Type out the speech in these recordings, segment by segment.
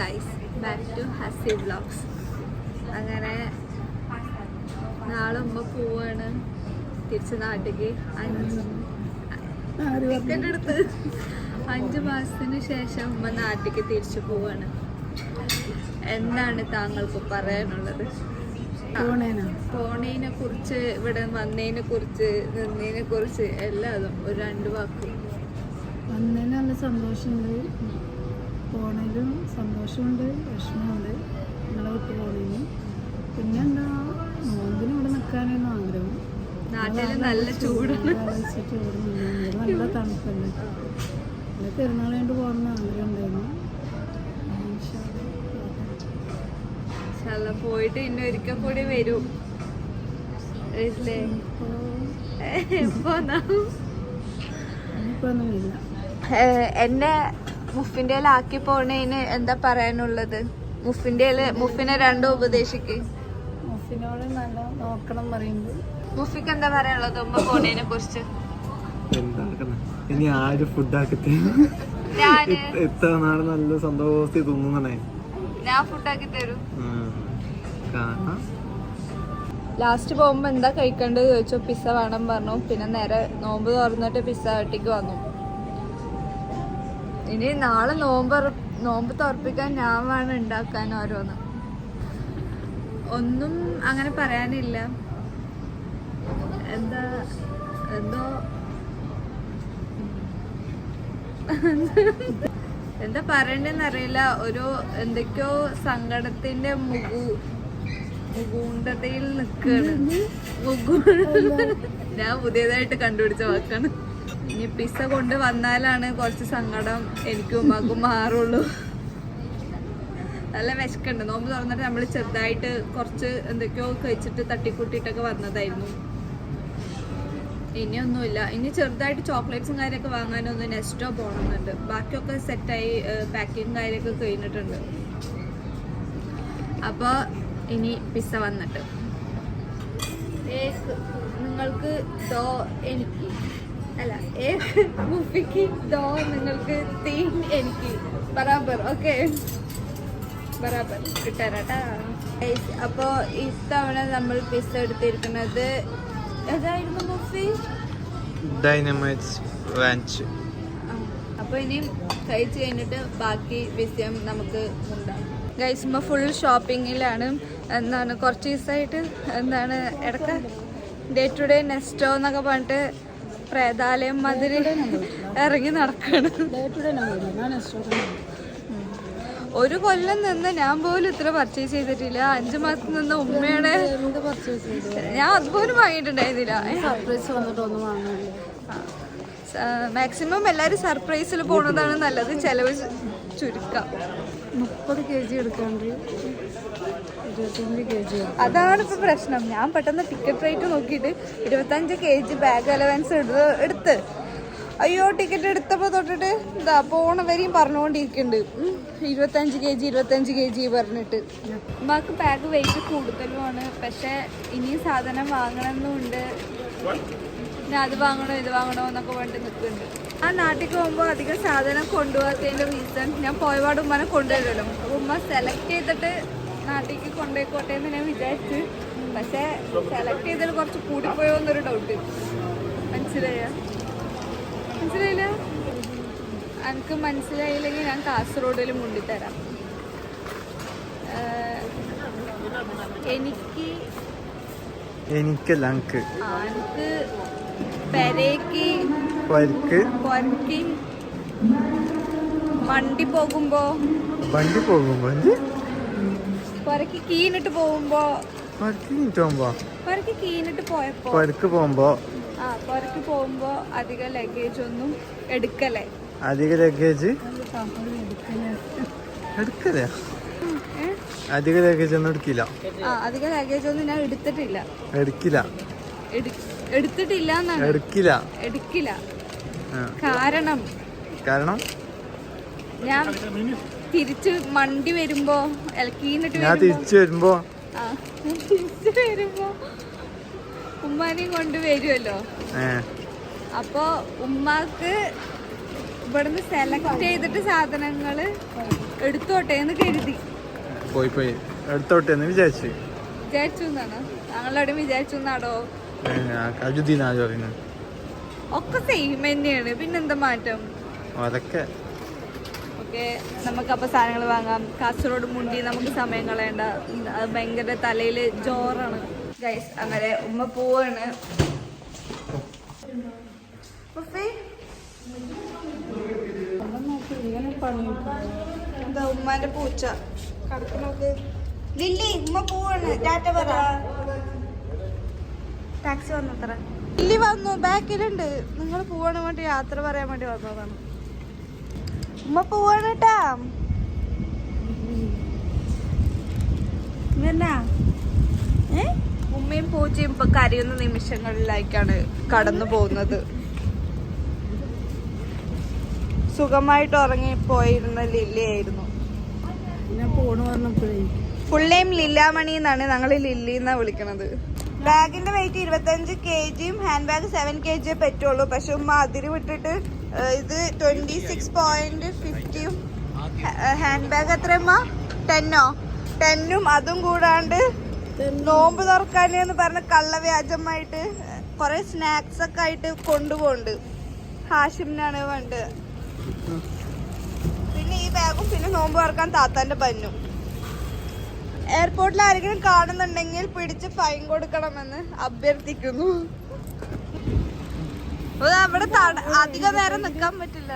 Guys back to Hasi vlogs അങ്ങനെ നാളെ ഉമ്മ പോവാണ്. തിരിച്ച് നാട്ടിലേക്ക്. അഞ്ച് ടിക്കറ്റ് എടുത്ത്. അഞ്ച് മാസത്തിന് ശേഷം ഉമ്മ നാട്ടിലേക്ക് തിരിച്ചു പോവാണ്. എന്താണ് താങ്കൾക്ക് പറയാനുള്ളത്? പോണേനെ? കുറിച്ച് ഇവിടെ വന്നതിനെ കുറിച്ച് നിന്നതിനെ കുറിച്ച് എല്ലാതും ഒരു രണ്ട് വാക്ക്. വന്നതിന് നല്ല സന്തോഷമുണ്ട്. പോണതിലും സന്തോഷമുണ്ട് വിഷമമുണ്ട്. നിങ്ങളെ വിട്ട് പോണതിന് പിന്നെന്താ നോമ്പിന് ഇവിടെ നിൽക്കാനായിരുന്നു ആഗ്രഹം. നാട്ടിൽ നല്ല ചൂടാണ്. നല്ല തണുപ്പല്ലേ? പെരുന്നാൾ കൊണ്ട് പോകണമെന്ന് ആഗ്രഹം ഉണ്ടായിരുന്നു. പോയിട്ട് ഇന്നെ ഒരിക്കൽ കൂടി വരും. എന്നെ മുഫിന്റെ ആക്കി പോണേന് എന്താ പറയാനുള്ളത്? മുഫിന്റെ മുഫിനെ രണ്ടോ ഉപദേശിക്ക്. മുഫിനോട് നല്ല നോക്കണം പറയുമ്പോൾ മുഫിക്ക് എന്താ പറയാനുള്ളത് ഉമ്മ പോണേനെ കുറിച്ച്? ഇനി ആര് ഫുഡ് ആക്കത്തെ എത്ര നാൾ നല്ല സന്തോഷത്തിൽ തിന്നണേ ഞാൻ ആക്കി തരും. ലാസ്റ്റ് പോകുമ്പോ എന്താ കഴിക്കേണ്ടത് ചോദിച്ചു? പിസ്സ വേണം പറഞ്ഞു? പിന്നെ നേരെ നോമ്പ് തുറന്നിട്ട് പിസ്സ വെട്ടിക്ക് വന്നു. ഇനി നാളെ നോമ്പ് നോമ്പ് തുറപ്പിക്കാൻ ഞാൻ വേണം ഉണ്ടാക്കാൻ ഓരോന്ന്. ഒന്നും അങ്ങനെ പറയാനില്ല. എന്താ എന്തോ എന്താ പറയണ്ടെന്ന് അറിയില്ല. ഒരു എന്തൊക്കെയോ സങ്കടത്തിന്റെ മുഗു മുകൂണ്ടതയിൽ നിൽക്കാണ്. മുഗു ഞാൻ പുതിയതായിട്ട് കണ്ടുപിടിച്ച വാക്കാണ്. ഇനി പിസ്സ കൊണ്ട് വന്നാലാണ് കുറച്ച് സങ്കടം എനിക്കും ഉമ്മാക്കും മാറുള്ളൂ. നല്ല വിശക്കുണ്ട്. നോമ്പ് തുറന്നിട്ട് നമ്മൾ ചെറുതായിട്ട് കുറച്ച് എന്തൊക്കെയോ കഴിച്ചിട്ട് തട്ടിക്കൂട്ടിയിട്ടൊക്കെ വന്നതായിരുന്നു. ഇനിയൊന്നുമില്ല ഇനി ചെറുതായിട്ട് ചോക്ലേറ്റ്സും കാര്യമൊക്കെ വാങ്ങാനൊന്ന് നെസ്റ്റോ പോകണമെന്നുണ്ട്. ബാക്കിയൊക്കെ സെറ്റായി പാക്കിങ് കാര്യമൊക്കെ കഴിഞ്ഞിട്ടുണ്ട്. അപ്പോൾ ഇനി പിസ്സ വന്നിട്ട്. നിങ്ങൾക്ക് ദോ എനിക്ക് അല്ല മുഫിക്ക് ദോ നിങ്ങൾക്ക് തീൻ എനിക്ക്. ബറാബർ ഓക്കെ. ബറാബർ കിട്ടാറാട്ടാ. അപ്പോൾ ഇത്തവണ നമ്മൾ പിസ്സ എടുത്തിരിക്കുന്നത് ഏതായിരുന്നു മുഫി? ഡൈനമൈറ്റ്സ് വാഞ്ച് അപ്പോൾ ഇനി കഴിച്ച് കഴിഞ്ഞിട്ട് ബാക്കി വിഷയം നമുക്ക് ഉണ്ടാകും ഗൈസ് ഫുൾ ഷോപ്പിങ്ങിലാണ് എന്താണ് കുറച്ച് ദിവസമായിട്ട് എന്താണ് ഇടയ്ക്ക് ഡേ ടു ഡേ നെസ്റ്റോ എന്നൊക്കെ പറഞ്ഞിട്ട് പ്രേതാലയം മതിരി ഇറങ്ങി നടക്കണം. ഒരു കൊല്ലം നിന്ന് ഞാൻ പോലും ഇത്ര പർച്ചേസ് ചെയ്തിട്ടില്ല. അഞ്ചു മാസം നിന്ന് ഉമ്മയുടെ ഞാൻ അതുപോലും വാങ്ങിയിട്ടുണ്ടായിരുന്നില്ല. സർപ്രൈസ് വാങ്ങാനില്ല മാക്സിമം എല്ലാവരും സർപ്രൈസിൽ പോണതാണ് നല്ലത്. ചെലവ് ചുരുക്കാം. മുപ്പത് കെ ജി എടുക്കാണ്ട് ഇരുപത്തഞ്ച് കെ ജി അതാണ് ഇപ്പൊ പ്രശ്നം. ഞാൻ പെട്ടെന്ന് ടിക്കറ്റ് റേറ്റ് നോക്കിയിട്ട് ഇരുപത്തഞ്ച് കെ ജി ബാഗ് അലവൻസ് എടുത്ത് എടുത്ത്. അയ്യോ ടിക്കറ്റ് എടുത്തപ്പോൾ തൊട്ടിട്ട് ഇതാ പോണ വരെയും പറഞ്ഞുകൊണ്ടിരിക്കുന്നുണ്ട് ഇരുപത്തഞ്ച് കെ ജി ഇരുപത്തഞ്ച് കെ ജി പറഞ്ഞിട്ട്. ഉമ്മാക്ക് ബാഗ് വെയിറ്റ് കൂടുതലുമാണ് പക്ഷെ ഇനിയും സാധനം വാങ്ങണമെന്നുണ്ട് അത് വാങ്ങണോ ഇത് വാങ്ങണോ എന്നൊക്കെ വേണ്ടി നിൽക്കുന്നുണ്ട്. ആ നാട്ടിൽ പോകുമ്പോൾ അധികം സാധനം കൊണ്ടുപോകാത്തതിന്റെ റീസൺ ഞാൻ പോയപാട് ഉമ്മനെ കൊണ്ടുവരുമല്ലോ. അപ്പോൾ ഉമ്മ സെലക്ട് ചെയ്തിട്ട് നാട്ടിലേക്ക് കൊണ്ടുപോയിക്കോട്ടെ എന്ന് ഞാൻ വിചാരിച്ചു. പക്ഷേ സെലക്ട് ചെയ്തിട്ട് കുറച്ച് കൂടിപ്പോയോ എന്നൊരു ഡൗട്ട് മനസ്സിലായ? മനസ്സിലായില്ല? എനിക്ക് മനസ്സിലായില്ലെങ്കിൽ ഞാൻ കാസർഗോഡിൽ മുണ്ടിത്തരാം എനിക്ക് എനിക്കല്ല എനിക്ക് ലങ്ക്. എനിക്ക് വണ്ടി പരിക്ക് മണ്ടി പോകുമ്പോ. വണ്ടി പോകുമ്പോ? പരക്ക് കീനിട്ട് പോകുമ്പോ. പരക്ക് കീനിട്ട് പോകുമ്പോ? പരക്ക് കീനിട്ട് പോയപ്പോ. പരക്ക് പോകുമ്പോ? ആ പരക്ക് പോകുമ്പോ അധിക ലഗേജ് ഒന്നും എടുക്കലേ അധിക ലഗേജ് എടുക്കലേ? അധിക ലഗേജ് ഒന്നും എടുക്കില്ല. ആ അധിക ലഗേജ് ഒന്നും ഞാൻ എടുത്തിട്ടില്ല. എടുക്കില്ല. എടു- എടുത്തിട്ടില്ല എടുക്കില്ല. എടുക്കില്ല. കാരണം. കാരണം? ഞാൻ തിരിച്ച് മണ്ടി വരുമ്പോ അല്ല, കീനിട്ട് ഞാൻ തിരിച്ചു വരുമ്പോ? തിരിച്ച് വരുമ്പോ ഉമ്മാനെയും കൊണ്ട് വരുമല്ലോ അപ്പൊ ഉമ്മാക്ക് ഇവിടുന്ന് സെലക്ട് ചെയ്തിട്ട് സാധനങ്ങൾ എടുത്തോട്ടെ എന്ന് കരുതി. പോയി പോയി എടുത്തോട്ടെ എന്ന് വിചാരിച്ചു. വിചാരിച്ചു എന്നാണ് ഞങ്ങളവിടെ വിചാരിച്ചു എന്നാടോ അജുദ്ദീനാ പറയുന്നത് ഒക്കെ സെയിം തന്നെയാണ്. പിന്നെന്താ മാറ്റം? അതൊക്കെ. ഓക്കെ നമുക്ക് അപ്പൊ സാധനങ്ങൾ വാങ്ങാം. കാസർഗോഡ് മുണ്ടി നമുക്ക് സമയം കളയണ്ട. അത് ഭയങ്കര തലയിൽ ജോറാണ്. ഗൈസ് അങ്ങനെ ഉമ്മ പോവാണ്. ഉമ്മാന്റെ പൂച്ച? കടക്കണോക്ക് ലില്ലി ഉമ്മ പോവാണ്. ടാറ്റ പറ. ടാക്സി വന്നത്ര. ലില്ലി വന്നു. ബാക്കിലുണ്ട്. നിങ്ങൾ പോവാണ് വേണ്ടി യാത്ര പറയാൻ വേണ്ടി വന്നതാണ്. ഉമ്മ പോവാണ് കേട്ടാ ഇതെന്നാ ഏ? ഉമ്മയും പൂച്ചയും ഇപ്പൊ കരയുന്ന നിമിഷങ്ങളിലേക്കാണ് കടന്നു പോകുന്നത്. സുഖമായിട്ട് ഉറങ്ങിപ്പോയിരുന്ന ലില്ലിയായിരുന്നു ഫുൾ നെയിം ലില്ലാമണി എന്നാണ് ഞങ്ങൾ ലില്ലി എന്നാ വിളിക്കണത്. ബാഗിന്റെ വെയിറ്റ് ഇരുപത്തഞ്ച് കെ ജിയും ഹാൻഡ് ബാഗ് സെവൻ കെ ജിയെ പറ്റുള്ളൂ. പക്ഷെ ഉമ്മ അതിര് വിട്ടിട്ട് ഇത് ട്വന്റി സിക്സ് പോയിന്റ് ഫിഫ്റ്റിയും ഹാൻഡ് ബാഗ് എത്ര ഉമ്മ? ടെന്നോ ടെന്നും അതും കൂടാണ്ട് നോമ്പ് തുറക്കാൻ എന്ന് പറഞ്ഞ കള്ളവ്യാജമായിട്ട് കുറെ സ്നാക്സ് ഒക്കെ ആയിട്ട് കൊണ്ടുപോകുന്നുണ്ട് ഹാഷിമിനാണ് വേണ്ടത്. ബാഗും പിന്നെ നോമ്പ് തുറക്കാൻ താത്താന്റെ പന്നു. എയർപോർട്ടിൽ ആരെങ്കിലും കാണുന്നുണ്ടെങ്കിൽ പിടിച്ച് ഫൈൻ കൊടുക്കണമെന്ന് അഭ്യർത്ഥിക്കുന്നു. അവിടെ അധിക നേരം നിൽക്കാൻ പറ്റില്ല.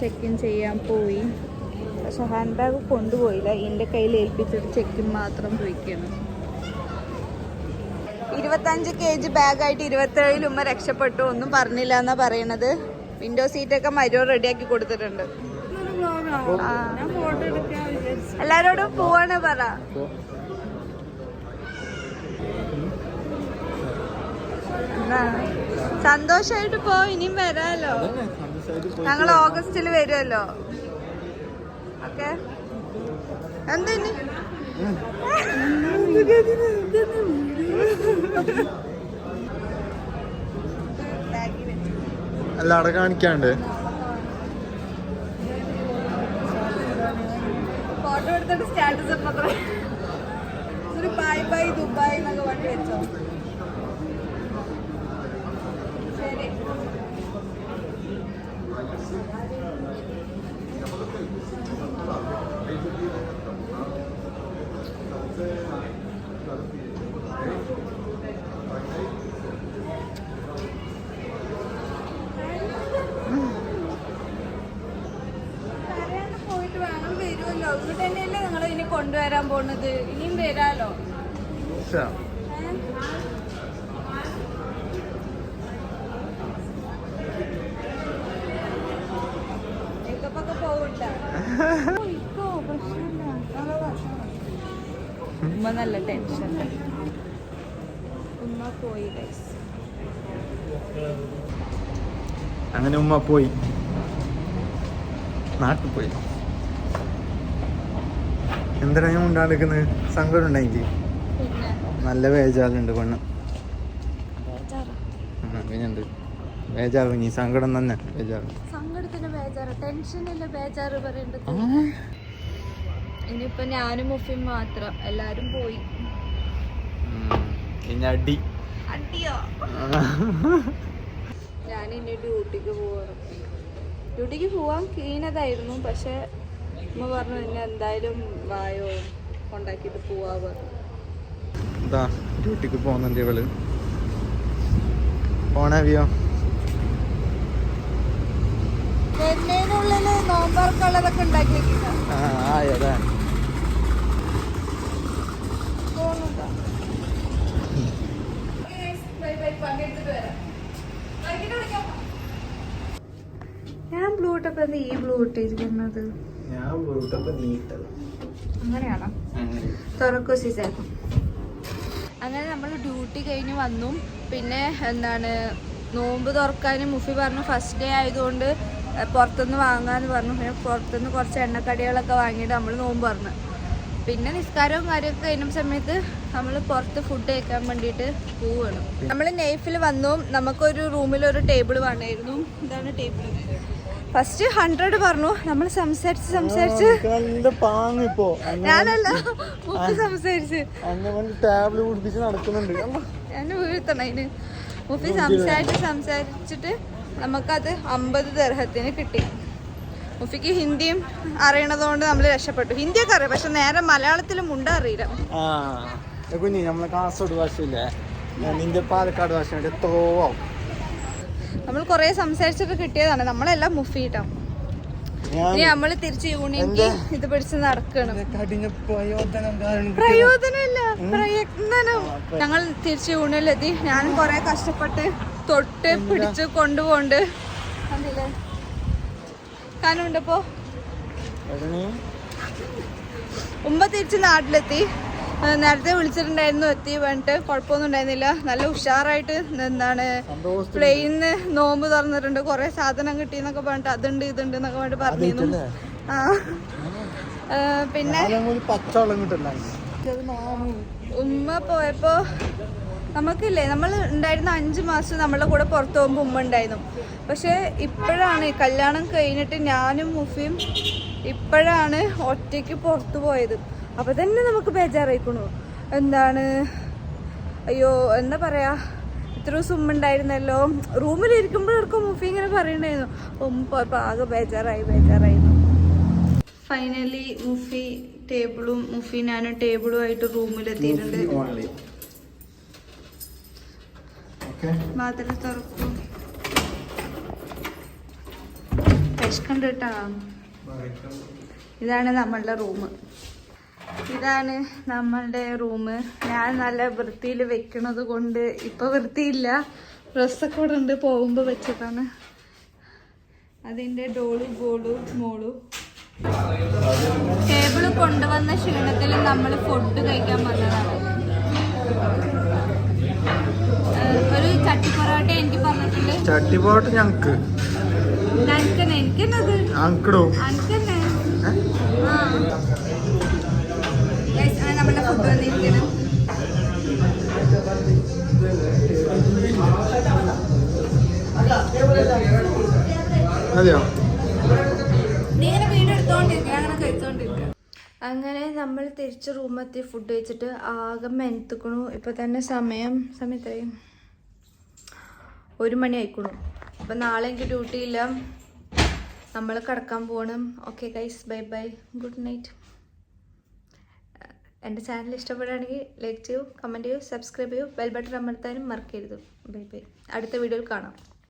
ചെക്ക് ഇൻ ചെയ്യാൻ പോയി. പക്ഷെ ഹാൻഡ് ബാഗ് കൊണ്ടുപോയില്ല. എന്റെ കയ്യിൽ ഏൽപ്പിച്ചിട്ട് ചെക്ക് ഇൻ മാത്രം പോയിക്കാണ് ഇരുപത്തഞ്ച് കെ ജി ബാഗായിട്ട് ഇരുപത്തേഴിൽ ഉമ്മ രക്ഷപ്പെട്ടു. ഒന്നും പറഞ്ഞില്ല എന്നാ പറയണത്. വിൻഡോ സീറ്റൊക്കെ മരോ റെഡിയാക്കി കൊടുത്തിട്ടുണ്ട്. എല്ലാരോടും പോവാണ് പറ. സന്തോഷായിട്ട് പോ ഇനിയും വരാലോ. ഞങ്ങൾ ഓഗസ്റ്റിൽ വരുമല്ലോ ഓക്കെ? എന്താ അല്ല അവിടെ കാണിക്കാണ്ട് ഫോട്ടോ സ്റ്റാറ്റസ് ഇപ്പത്ര ഒരു ബൈ ബൈ ദുബായ് എന്നൊക്കെ വണ്ടി വെച്ചോ. ശരി കരയാണ്ട് പോയിട്ട് വേണം വരുമല്ലോ ഇങ്ങോട്ട് തന്നെയല്ലേ നിങ്ങൾ കൊണ്ടുവരാൻ പോണത്? ഇനിയും. ഓ, ഇക്കോ, പ്രശ്നമില്ല. ഉമ്മ നല്ല ടെൻഷൻ ഉമ്മ പോയി അങ്ങനെ ഉമ്മ പോയി. നാട്ടിൽ പോയി. എന്തിനാ ഞാൻ ഉണ്ടാക്കുന്നത് സങ്കടം ഉണ്ടെങ്കിൽ നല്ല വേജാലുണ്ട് പെണ്ണ്. പിന്നെന്ത്? ബേജാറ് നീ സങ്കടം തന്നെ. ബേജാറ് ഇനിയിപ്പൊ ഞാനും മുഫിയും മാത്രം. എല്ലാരും പോയി. ഉം, ഇനി അടി. അടിയോ? ഞാൻ ഇനി ഡ്യൂട്ടിക്ക് പോവാ ഡ്യൂട്ടിക്ക് പോവാൻ കീനതായിരുന്നു. പക്ഷെ പറഞ്ഞു എന്നെ എന്തായാലും വായോ കൊണ്ടാക്കിയിട്ട് പോവാ പറഞ്ഞു ഇതാ ഡ്യൂട്ടിക്ക് പോകുന്നുണ്ട് ഇവൾ. പോണവിയോ നോമ്പർക്കുള്ളതൊക്കെ ഉണ്ടാക്കി ആ ഞാൻ ബ്ലൂ ഇട്ടപ്പോ ഈ ബ്ലൂ ഇട്ടിരിക്കുന്നത് ഞാൻ വീട്ടപ്പോ നീട്ടത് അങ്ങനെയാണോ? തുറക്കോ സീസൺ അങ്ങനെ നമ്മൾ ഡ്യൂട്ടി കഴിഞ്ഞ് വന്നു. പിന്നെ എന്താണ് നോമ്പ് തുറക്കാൻ മുഫി പറഞ്ഞു ഫസ്റ്റ് ഡേ ആയതുകൊണ്ട് പുറത്തുനിന്ന് വാങ്ങാന്ന് പറഞ്ഞു. പിന്നെ പുറത്തുനിന്ന് കുറച്ച് എണ്ണക്കടികളൊക്കെ വാങ്ങിയിട്ട് നമ്മൾ നോമ്പ് പറഞ്ഞു പിന്നെ നിസ്കാരവും കാര്യമൊക്കെ കഴിഞ്ഞ സമയത്ത് നമ്മൾ പുറത്ത് ഫുഡ് കഴിക്കാൻ വേണ്ടിയിട്ട് പോവുകയാണ് നമ്മൾ നെയ്ഫിൽ വന്നു. നമുക്കൊരു റൂമിൽ ഒരു ടേബിൾ വേണമായിരുന്നു ഇതാണ് ടേബിൾ ഫസ്റ്റ് ഹൺഡ്രഡ് പറഞ്ഞു. നമ്മൾ സംസാരിച്ച് സംസാരിച്ച് ഞാനല്ല മുപ്പി സംസാരിച്ച്. അന്നെ കൊണ്ട് ടാബ്ല് കുടിപ്പിച്ച് നടക്കുന്നുണ്ട്. എന്നെ വീഴ്ത്തണം അതിന്. മുപ്പി സംസാരിച്ച് സംസാരിച്ചിട്ട് നമുക്കത് അമ്പത് ദർഹത്തിന് കിട്ടി. മുഫിക്ക് ഹിന്ദിയും അറിയണതുകൊണ്ട് നമ്മൾ രക്ഷപ്പെട്ടു. ഹിന്ദിയൊക്കെ അറിയാം പക്ഷെ നേരെ മലയാളത്തിലും മുണ്ട അറിയില്ല. കുഞ്ഞി നമ്മളെ കാസർഗോഡ് ഭാഷയില്ലേ? നിന്റെ പാലക്കാട് ഭാഷ ആവും. നമ്മൾ കുറേ സംസാരിച്ചിട്ട് കിട്ടിയതാണ്. നമ്മളെല്ലാം മുഫി കിട്ടാം ഇനി നമ്മൾ തിരിച്ച് യൂണിയനിക്ക് ഇത് പിടിച്ച് നടക്കണം. പ്രയോജനമല്ല. പ്രയത്നം ഞങ്ങൾ തിരിച്ച് യൂണിയനിലെത്തി. ഞാനും കൊറേ കഷ്ടപ്പെട്ട് തൊട്ട് പിടിച്ച് കൊണ്ടുപോണ്ട് കാനുണ്ടപ്പോ? ഉമ്മ തിരിച്ച് നാട്ടിലെത്തി. നേരത്തെ വിളിച്ചിട്ടുണ്ടായിരുന്നു എത്തി പറഞ്ഞിട്ട് കുഴപ്പമൊന്നും ഉണ്ടായിരുന്നില്ല. നല്ല ഉഷാറായിട്ട് എന്താണ് പ്ലെയിന്ന് നോമ്പ് തുറന്നിട്ടുണ്ട്. കുറെ സാധനം കിട്ടി എന്നൊക്കെ പറഞ്ഞിട്ട് അതുണ്ട് ഇതുണ്ട് എന്നൊക്കെ പറഞ്ഞിട്ട് പറഞ്ഞിരുന്നു. ആ. പിന്നെ ഉമ്മ പോയപ്പോ നമുക്കില്ലേ നമ്മൾ ഉണ്ടായിരുന്ന അഞ്ച് മാസം നമ്മളെ കൂടെ പുറത്തു പോകുമ്പോൾ ഉമ്മ ഉണ്ടായിരുന്നു. പക്ഷെ ഇപ്പോഴാണ് ഈ കല്യാണം കഴിഞ്ഞിട്ട് ഞാനും മുഫിയും ഇപ്പോഴാണ് ഒറ്റയ്ക്ക് പുറത്തു പോയത്. അപ്പൊ തന്നെ നമുക്ക് ബേജാറായിക്കണു. എന്താണ്? അയ്യോ എന്താ പറയാ? ഇത്ര ദിവസം റൂമിൽ ഉണ്ടായിരുന്നല്ലോ റൂമിലിരിക്കുമ്പോഴൊക്കെ മുഫി ഇങ്ങനെ പറയണ്ടായിരുന്നു. ഉമ്മ പോയപ്പോ ആകെ ബേജാറായി ബേജാറായിരുന്നു ഫൈനലി മുഫി ടേബിളും മുഫി ഞാനും ടേബിളും ആയിട്ട് റൂമിലെത്തിയിട്ടുണ്ട്. വാതിൽ തുറക്കും. വിശക്കണ്ട് കേട്ടാ. ഇതാണ് നമ്മളുടെ റൂം ഇതാണ് നമ്മളുടെ റൂം ഞാൻ നല്ല വൃത്തിയിൽ വെക്കണത് കൊണ്ട് ഇപ്പൊ വൃത്തിയില്ല. ഡ്രസ്സൊക്കെ ഇവിടെ ഉണ്ട് പോകുമ്പോൾ വെച്ചതാണ്. അതിന്റെ ഡോളു ഗോളു മോളു. ടേബിൾ കൊണ്ടുവന്ന ക്ഷീണത്തിൽ നമ്മൾ ഫുഡ് കഴിക്കാൻ വന്നതാണ്. ഒരു ചട്ടി പൊറോട്ട എനിക്ക് പറഞ്ഞിട്ടുണ്ട്. ചട്ടി ഞങ്ങക്ക്. ഞങ്ങൾക്ക് എനിക്കെന്നത് അതെയോ? അങ്ങനെ നമ്മൾ തിരിച്ച് റൂമെത്തി ഫുഡ് കഴിച്ചിട്ട് ആകെ മെനത്തുക്കണു. ഇപ്പൊ തന്നെ സമയം സമയത്തായി. ഒരു മണി ആയിക്കണു. ഇപ്പൊ നാളെ എനിക്ക് ഡ്യൂട്ടി ഇല്ല. നമ്മൾ കിടക്കാൻ പോകണം okay guys bye bye good night എന്റെ ചാനൽ ഇഷ്ടപ്പെടുകയാണെങ്കിൽ ലൈക്ക് ചെയ്യൂ കമന്റ് ചെയ്യൂ സബ്സ്ക്രൈബ് ചെയ്യൂ ബെൽ ബട്ടൺ അമർത്താനും മറക്കരുത്. Bye bye. അടുത്ത വീഡിയോയിൽ കാണാം.